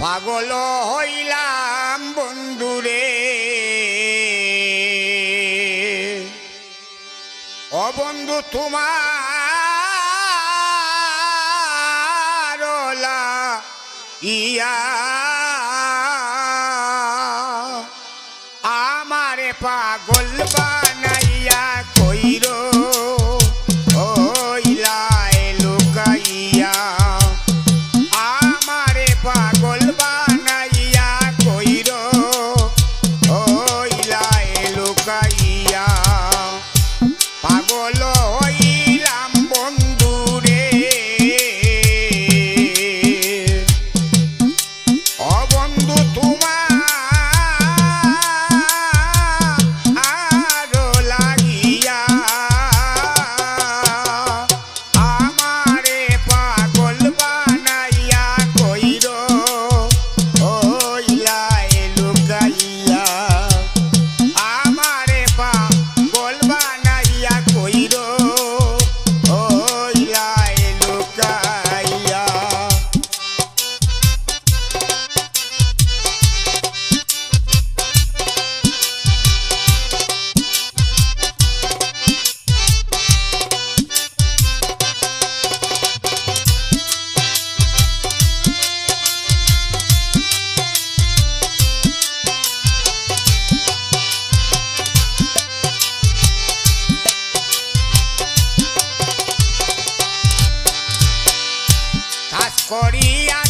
পাগল হইলাম বন্ধুরে ও বন্ধু তোমার ইয়া moría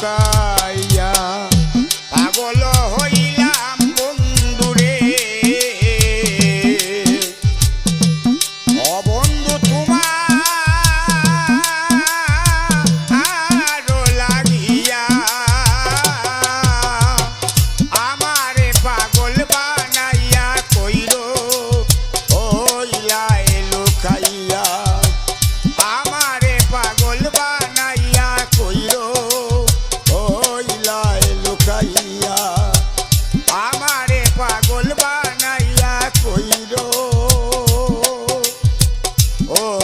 God. Oh.